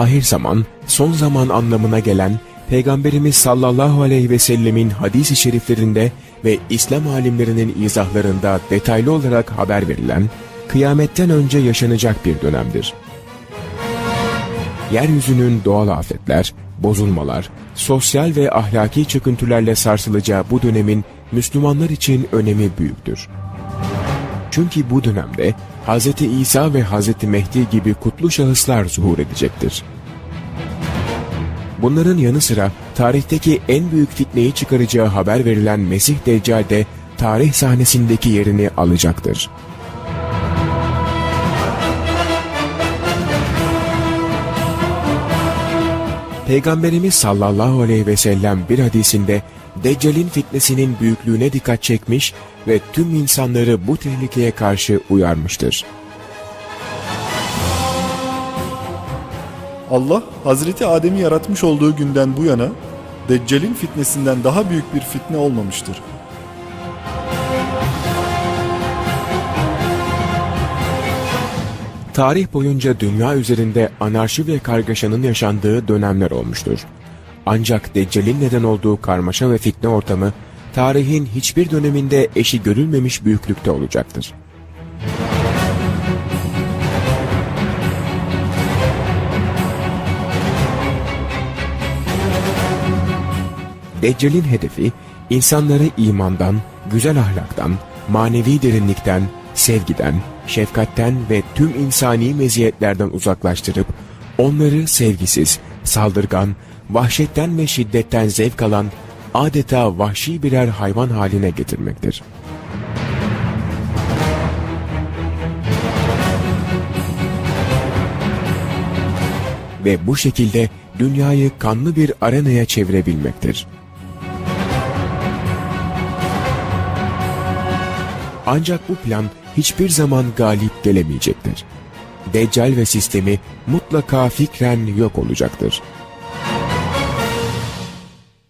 ahir zaman, son zaman anlamına gelen Peygamberimiz sallallahu aleyhi ve sellemin hadis-i şeriflerinde ve İslam alimlerinin izahlarında detaylı olarak haber verilen, kıyametten önce yaşanacak bir dönemdir. Yeryüzünün doğal afetler, bozulmalar, sosyal ve ahlaki çöküntülerle sarsılacağı bu dönemin Müslümanlar için önemi büyüktür. Çünkü bu dönemde Hz. İsa ve Hz. Mehdi gibi kutlu şahıslar zuhur edecektir. Bunların yanı sıra tarihteki en büyük fitneyi çıkaracağı haber verilen Mesih Deccal de tarih sahnesindeki yerini alacaktır. Peygamberimiz sallallahu aleyhi ve sellem bir hadisinde Deccal'in fitnesinin büyüklüğüne dikkat çekmiş ve tüm insanları bu tehlikeye karşı uyarmıştır. Allah, Hazreti Adem'i yaratmış olduğu günden bu yana, Deccal'in fitnesinden daha büyük bir fitne olmamıştır. Tarih boyunca dünya üzerinde anarşi ve kargaşanın yaşandığı dönemler olmuştur. Ancak Deccal'in neden olduğu karmaşa ve fitne ortamı, tarihin hiçbir döneminde eşi görülmemiş büyüklükte olacaktır. Deccal'in hedefi, insanları imandan, güzel ahlaktan, manevi derinlikten, sevgiden, şefkatten ve tüm insani meziyetlerden uzaklaştırıp, onları sevgisiz, saldırgan, vahşetten ve şiddetten zevk alan, adeta vahşi birer hayvan haline getirmektir. Ve bu şekilde dünyayı kanlı bir arenaya çevirebilmektir. Ancak bu plan hiçbir zaman galip gelemeyecektir. Deccal ve sistemi mutlaka fikren yok olacaktır.